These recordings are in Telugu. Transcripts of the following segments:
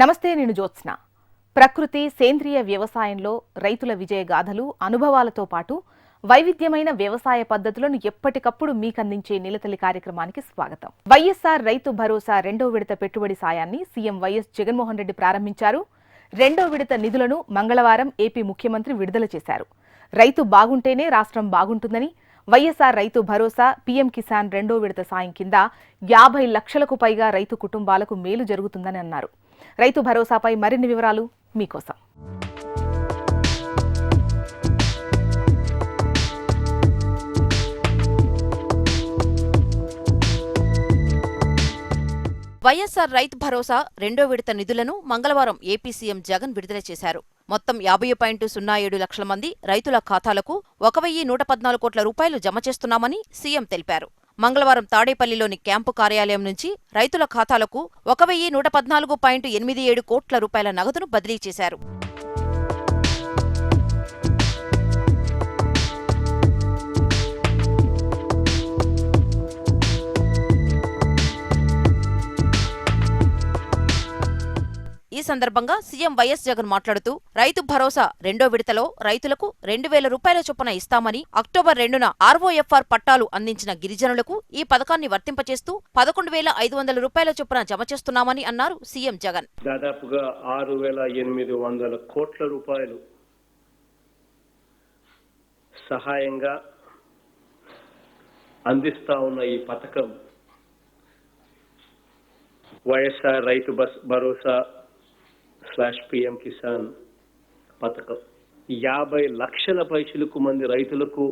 నమస్తే నేను జ్యోత్స్న. ప్రకృతి సేంద్రియ వ్యవసాయంలో రైతుల విజయగాథలు అనుభవాలతో పాటు వైవిధ్యమైన వ్యవసాయ పద్ధతులను ఎప్పటికప్పుడు మీకందించే నిలతలి కార్యక్రమానికి స్వాగతం. వైఎస్ఆర్ రైతు భరోసా రెండో విడత పెట్టుబడి సాయాన్ని సీఎం వైఎస్ జగన్మోహన్ రెడ్డి ప్రారంభించారు. రెండో విడత నిధులను మంగళవారం ఏపీ ముఖ్యమంత్రి విడుదల చేశారు. రైతు బాగుంటేనే రాష్ట్రం బాగుంటుందని వైఎస్ఆర్ రైతు భరోసా పీఎం కిసాన్ రెండో విడత సాయం కింద యాభై లక్షలకు పైగా రైతు కుటుంబాలకు మేలు జరుగుతుందని అన్నారు. రైతు భరోసాపై మరిన్ని వివరాలు మీకోసం. వైఎస్సార్ రైతు భరోసా రెండో విడత నిధులను మంగళవారం ఏపీ సీఎం జగన్ విడుదల చేశారు. మొత్తం యాభై పాయింట్ సున్నా ఏడు లక్షల మంది రైతుల ఖాతాలకు ఒక వెయ్యి నూట పద్నాలుగు కోట్ల రూపాయలు జమ చేస్తున్నామని సీఎం తెలిపారు. మంగళవారం తాడేపల్లిలోని క్యాంపు కార్యాలయం నుంచి రైతుల ఖాతాలకు ఒక వెయ్యి నూట పద్నాలుగు పాయింట్ ఎనిమిది ఏడు కోట్ల రూపాయల నగదును బదిలీ చేశారు. సందర్భంగా సీఎం వైఎస్ జగన్ మాట్లాడుతూ రైతు భరోసా రెండో విడతలో రైతులకు రెండు వేల రూపాయల చొప్పున ఇస్తామని అక్టోబర్ రెండున ఆర్ఓఎఫ్ఆర్ పట్టాలు అందించిన గిరిజనులకు ఈ పథకాన్ని వర్తింపచేస్తూ పదకొండు వేల ఐదు వందల రూపాయల చొప్పున జమ చేస్తున్నామని అన్నారు సీఎం జగన్. దాదాపుగా ఆరు వేల ఎనిమిది వందల కోట్ల రూపాయలు సహాయంగా అందిస్తా ఉన్న ఈ పథకం వైఎస్ఆర్ రైతు బస్ భరోసా స్లాష్ పిఎం కిసాన్ పథకం. యాభై లక్షల పైసలకు మంది రైతులకు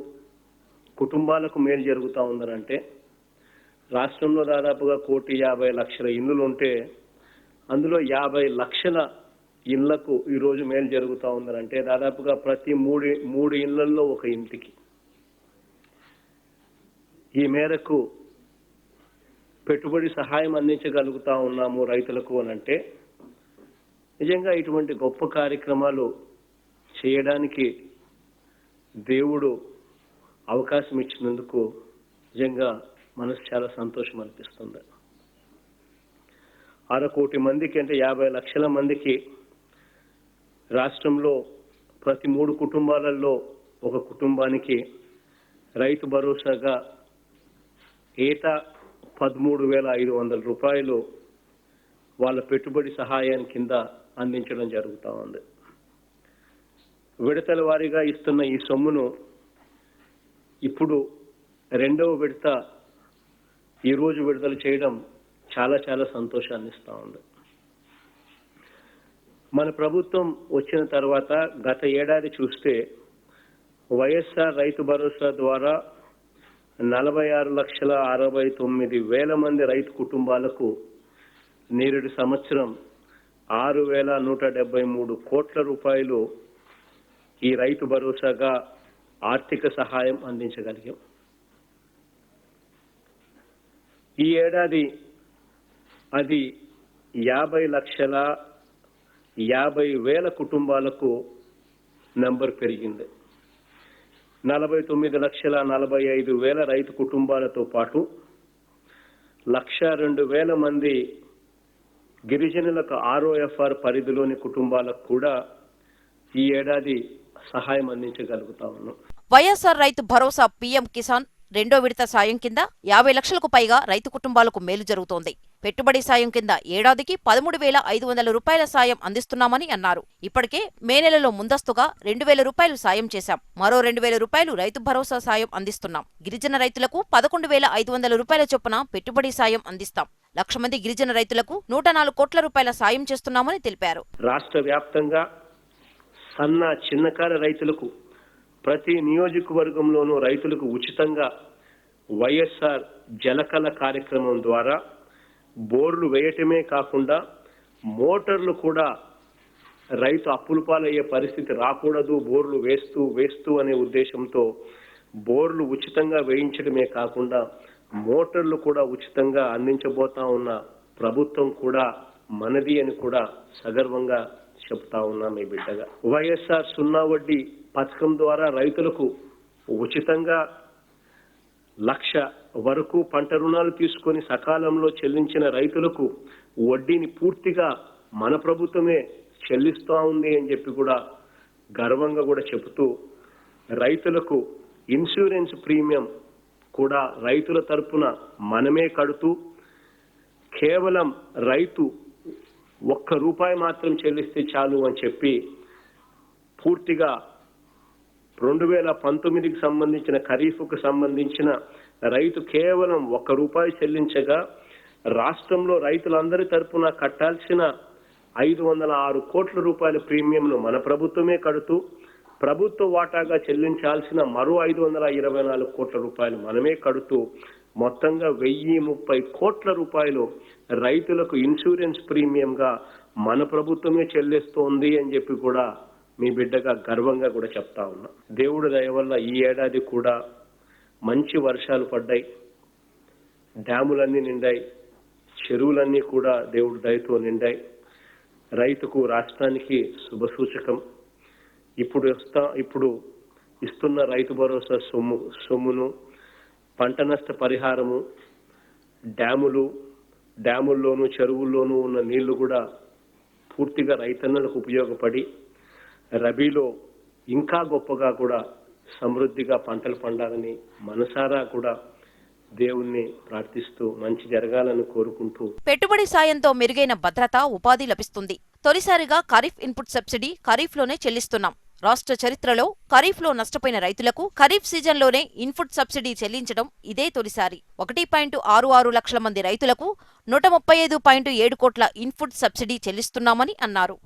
కుటుంబాలకు మేలు జరుగుతూ ఉందనంటే రాష్ట్రంలో దాదాపుగా కోటి యాభై లక్షల ఇళ్ళు ఉంటే అందులో యాభై లక్షల ఇళ్ళకు ఈరోజు మేలు జరుగుతూ ఉందనంటే దాదాపుగా ప్రతి మూడు మూడు ఇళ్ళల్లో ఒక ఇంటికి. ఈ మేరకు పెట్టుబడి సహాయం అందించగలుగుతా ఉన్నాము రైతులకు అనంటే అంటే నిజంగా ఇటువంటి గొప్ప కార్యక్రమాలు చేయడానికి దేవుడు అవకాశం ఇచ్చినందుకు నిజంగా మనసు చాలా సంతోషం అనిపిస్తుంది. అరకోటి మందికి అంటే యాభై లక్షల మందికి రాష్ట్రంలో ప్రతి మూడు కుటుంబాలలో ఒక కుటుంబానికి రైతు భరోసాగా ఏటా పదమూడు వేల ఐదు వందల రూపాయలు వాళ్ళ పెట్టుబడి సహాయాన్ని కింద అందించడం జరుగుతూ ఉంది. విడతల వారీగా ఇస్తున్న ఈ సొమ్మును ఇప్పుడు రెండవ విడత ఈరోజు విడుదల చేయడం చాలా చాలా సంతోషాన్ని ఇస్తూ ఉంది. మన ప్రభుత్వం వచ్చిన తర్వాత గత ఏడాది చూస్తే వైఎస్ఆర్ రైతు భరోసా ద్వారా నలభై ఆరు లక్షల అరవై తొమ్మిది వేల మంది రైతు కుటుంబాలకు నేరుడు సంవత్సరం ఆరు వేల నూట డెబ్బై మూడు కోట్ల రూపాయలు ఈ రైతు భరోసాగా ఆర్థిక సహాయం అందించగలిగాం. ఈ ఏడాది అది యాభై లక్షల యాభై వేల కుటుంబాలకు నంబర్ పెరిగింది. నలభై తొమ్మిది లక్షల నలభై ఐదు వేల రైతు కుటుంబాలతో పాటు లక్ష రెండు వేల మంది గిరిజనులకు ఆర్ఓఎఫ్ఆర్ పరిధిలోని కుటుంబాలకు కూడా ఈ ఏడాది సహాయం అందించగలుగుతా ఉన్నాం. వైఎస్ఆర్ రైతు భరోసా పీఎం కిసాన్ రెండో విడత సాయం కింద యాభై లక్షలకు పైగా రైతు కుటుంబాలకు మేలు జరుగుతోంది. పెట్టుబడి సాయం కింద ఏడాదికి పదమూడు వేల ఐదు వందల రూపాయల సాయం అందిస్తున్నామని అన్నారు. ఇప్పటికే మే నెలలో ముందస్తుగా రెండు వేల రూపాయలు సాయం చేశాం. మరో రెండు వేల రూపాయలు రైతు భరోసా సాయం అందిస్తున్నాం. గిరిజన రైతులకు పదకొండు వేల ఐదు వందల రూపాయల చొప్పున పెట్టుబడి సాయం అందిస్తాం. లక్ష మంది గిరిజన రైతులకు నూట నాలుగు కోట్ల రూపాయల సాయం చేస్తున్నామని తెలిపారు. రాష్ట్ర వ్యాప్తంగా సన్న చిన్నకారు రైతులకు ప్రతి నియోజకవర్గంలోనూ రైతులకు ఉచితంగా వైఎస్ఆర్ జలకళ కార్యక్రమం ద్వారా బోర్లు వేయటమే కాకుండా మోటార్లు కూడా రైతు అప్పుల పాలయ్యే పరిస్థితి రాకూడదు బోర్లు వేస్తూ వేస్తూ అనే ఉద్దేశంతో బోర్లు ఉచితంగా వేయించడమే కాకుండా మోటార్లు కూడా ఉచితంగా అందించబోతా ఉన్న ప్రభుత్వం కూడా మనది అని కూడా సగర్వంగా చెప్తా ఉన్నాం ఈ బిడ్డగా. వైఎస్ఆర్ సున్నా వడ్డీ పథకం ద్వారా రైతులకు ఉచితంగా లక్ష వరకు పంట రుణాలు తీసుకొని సకాలంలో చెల్లించిన రైతులకు వడ్డీని పూర్తిగా మన ప్రభుత్వమే చెల్లిస్తూ ఉంది అని చెప్పి కూడా గర్వంగా కూడా చెబుతూ రైతులకు ఇన్సూరెన్స్ ప్రీమియం కూడా రైతుల తరపున మనమే కడుతూ కేవలం రైతు ఒక్క రూపాయి మాత్రం చెల్లిస్తే చాలు అని చెప్పి పూర్తిగా రెండు వేల పంతొమ్మిదికి సంబంధించిన ఖరీఫ్కు సంబంధించిన రైతు కేవలం ఒక్క రూపాయి చెల్లించగా రాష్ట్రంలో రైతులందరి తరపున కట్టాల్సిన ఐదు వందల ఆరు కోట్ల రూపాయల ప్రీమియంను మన ప్రభుత్వమే కడుతూ ప్రభుత్వ వాటాగా చెల్లించాల్సిన మరో ఐదు వందల ఇరవై నాలుగు కోట్ల రూపాయలు మనమే కడుతూ మొత్తంగా వెయ్యి ముప్పై కోట్ల రూపాయలు రైతులకు ఇన్సూరెన్స్ ప్రీమియంగా మన ప్రభుత్వమే చెల్లిస్తోంది అని చెప్పి కూడా మీ బిడ్డగా గర్వంగా కూడా చెప్తా ఉన్నా. దేవుడి దయ వల్ల ఈ ఏడాది కూడా మంచి వర్షాలు పడ్డాయి. డ్యాములన్నీ నిండాయి. చెరువులన్నీ కూడా దేవుడి దయతో నిండాయి. రైతుకు రాష్ట్రానికి శుభసూచకం ఇప్పుడు ఇస్తా ఇప్పుడు ఇస్తున్న రైతు భరోసా సొమ్ము సొమ్మును పంట నష్ట పరిహారము డ్యాములు డ్యాముల్లోనూ చెరువుల్లోనూ ఉన్న నీళ్ళు కూడా పూర్తిగా రైతన్నలకు ఉపయోగపడి రబీలో ఇంకా గొప్పగా కూడా సమృద్ధిగా పంటలు పండాలని మనసారా కూడా దేవుణ్ణి ప్రార్థిస్తూ మంచి జరగాలని కోరుకుంటూ. పెట్టుబడి సాయంతో మెరుగైన భద్రత ఉపాధి లభిస్తుంది. తొలిసారిగా ఖరీఫ్ ఇన్పుట్ సబ్సిడీ ఖరీఫ్లోనే చెల్లిస్తున్నాం. రాష్ట్ర చరిత్రలో ఖరీఫ్లో నష్టపోయిన రైతులకు ఖరీఫ్ సీజన్లోనే ఇన్పుట్ సబ్సిడీ చెల్లించడం ఇదే తొలిసారి. ఒకటి పాయింట్ ఆరు ఆరు లక్షల మంది రైతులకు నూట ముప్పై ఐదు పాయింట్ ఏడు కోట్ల ఇన్పుట్ సబ్సిడీ చెల్లిస్తున్నామని అన్నారు.